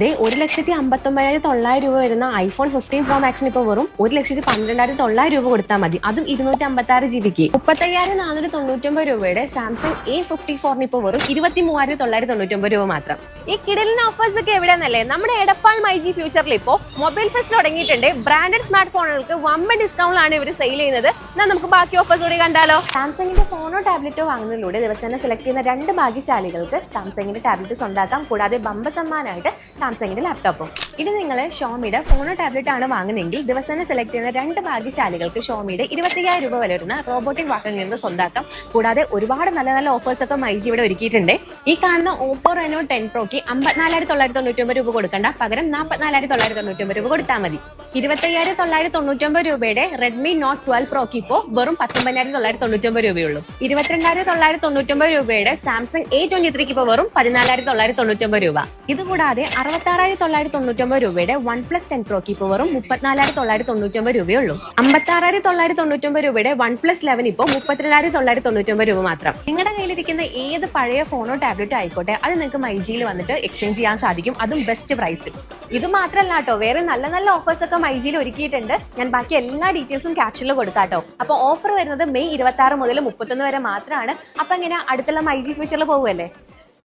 ദേ ഒരു ലക്ഷത്തി അമ്പത്തൊമ്പതിനായിരത്തി തൊള്ളായിരം രൂപ വരുന്ന ഐഫോൺ ഫിഫ്റ്റീൻ പ്രോ മാക്സിന് ഇപ്പോൾ വെറും ഒരു ലക്ഷത്തി പന്ത്രണ്ടായിരത്തി തൊള്ളായിരം രൂപ കൊടുത്താൽ മതി. അതും ഇരുന്നൂറ്റി അമ്പത്തി ആറ് ജി ബിക്ക് മുപ്പത്തയ്യായിരം നാനൂറ്റി തൊണ്ണൂറ്റൊമ്പത് രൂപയുടെ സാംസങ് എ ഫിഫ്റ്റി ഫോറിന് ഇപ്പോൾ വെറും ഇരുപത്തി മൂവായിരത്തി തൊള്ളായിരത്തി തൊണ്ണൂറ്റൊമ്പത് രൂപ മാത്രം. ഈ കിടലിന് ഓഫേഴ്സ് ഒക്കെ എവിടെയെന്നല്ലേ? നമ്മുടെ എടപ്പാൾ മൈ ജി ഫ്യൂച്ചറിൽ ഇപ്പോൾ മൊബൈൽ ഫെസ്റ്റ് തുടങ്ങിയിട്ടുണ്ട്. ബ്രാൻഡഡ് സ്മാർട്ട് ഫോണുകൾക്ക് വമ്പൻ ആണ് ഇവർ സെയിൽ ചെയ്യുന്നത്. എന്നാൽ നമുക്ക് ബാക്കി ഓഫേഴ്സ് കൂടി കണ്ടാലോ? സാംസങ്ങിന്റെ ഫോണോ ടാബ്ലറ്റോ വാങ്ങുന്നതിലൂടെ ദിവസേന സെലക്ട് ചെയ്യുന്ന രണ്ട് ഭാഗ്യശാലികൾക്ക് സാംസങ്ങിന്റെ ടാബ്ലറ്റ് സ്വന്താക്കാം കൂടാതെ ബമ്പ സമ്മാനമായിട്ട് സാംസങ്ങിന്റെ ലാപ്ടോപ്പും ഇനി നിങ്ങൾ ഷോമിയുടെ ഫോണോ ടാബ്ലറ്റ് ആണ് വാങ്ങുന്നതെങ്കിൽ ദിവസേന സെലക്ട് ചെയ്യുന്ന രണ്ട് ഭാഗ്യശാലികൾക്ക് ഷോമിയുടെ ഇരുപത്തയ്യായിരം രൂപ വരുന്ന റോബോട്ടിക് വാക്കിൽ നിന്ന് സ്വന്താക്കാം. കൂടാതെ ഒരുപാട് നല്ല നല്ല ഓഫേഴ്സ് ഒക്കെ മൈജി ഇവിടെ ഒരുക്കിയിട്ടുണ്ട്. ഈ കാണുന്ന ഓപ്പോ റെനോ ടെൻ പ്രോക്ക് അമ്പത്തിനാലായിരത്തി തൊള്ളായിരത്തി തൊണ്ണൂറ്റൊമ്പത് രൂപ കൊടുക്കണ്ട. പകരം നാൽപ്പത്തിനാലായിരത്തി തൊള്ളായിരത്തി തൊണ്ണൂറ്റൊമ്പത് രൂപ കൊടുത്താൽ മതി ഇരുപത്തയ്യായിരത്തി തൊള്ളായിരത്തി തൊണ്ണൂറ്റൊമ്പത് രൂപയുടെ റെഡ്മി നോട്ട് ട്വൽവ് പ്രോക്ക് ഇപ്പോൾ വെറും പത്തൊമ്പതിനായിരത്തി തൊള്ളായിരത്തി തൊണ്ണൂറ്റൊമ്പത് രൂപയുള്ളൂ ഇരുപത്തിരണ്ടായിരത്തി തൊള്ളായിരത്തി തൊണ്ണൂറ്റൊമ്പത് രൂപയുടെ സാംസങ് എ ട്വന്റി ത്രീക്ക് ഇപ്പോൾ വെറും പതിനാലായിരത്തി തൊള്ളായിരത്തി തൊണ്ണൂറ്റൊമ്പത് രൂപ. ഇതുകൂടാതെ അറുപത്താറായിരത്തി തൊള്ളായിരത്തി തൊണ്ണൂറ്റൊമ്പത് രൂപയുടെ വൺ പ്ലസ് ടെൻ പ്രോ കീപ്പ് വെറും മുപ്പത്തിനാലായിരത്തി തൊള്ളായിരത്തി തൊണ്ണൂറ്റൊമ്പത് രൂപയുള്ളൂ. അമ്പത്താറായിരത്തി തൊള്ളായിരത്തി തൊണ്ണൂറ്റൊമ്പത് രൂപയുടെ വൺ പ്ലസ് ലെവൻ ഇപ്പോൾ മുപ്പത്തിരണ്ടായിരത്തി തൊള്ളായിരത്തി തൊണ്ണൂറ്റൊമ്പത് രൂപ മാത്രം. നിങ്ങളുടെ കയ്യിലിരിക്കുന്ന ഏത് പഴയ ഫോണോ ടാബ്ലറ്റോ ആയിക്കോട്ടെ അത് നിങ്ങൾക്ക് മൈ ജിയിൽ വന്നിട്ട് എക്സ്ചേഞ്ച് ചെയ്യാൻ സാധിക്കും. അതും ബെസ്റ്റ് പ്രൈസിൽ ഇത് മാത്രമല്ല കേട്ടോ വേറെ നല്ല നല്ല ഓഫേഴ്സ് ഒക്കെ മൈ ജിയിൽ ഒരുക്കിയിട്ടുണ്ട്. ഞാൻ ബാക്കി എല്ലാ ഡീറ്റെയിൽസും ക്യാപ്ഷനിൽ കൊടുക്കാട്ടോ അപ്പോൾ ഓഫർ വരുന്നത് മെയ് ഇരുപത്തി ആറ് മുതൽ മുപ്പത്തൊന്ന് വരെ മാത്രമാണ്. അപ്പൊ ഇങ്ങനെ അടുത്തുള്ള മൈ ജി ഫ്യൂച്ചറിൽ പോകുമല്ലേ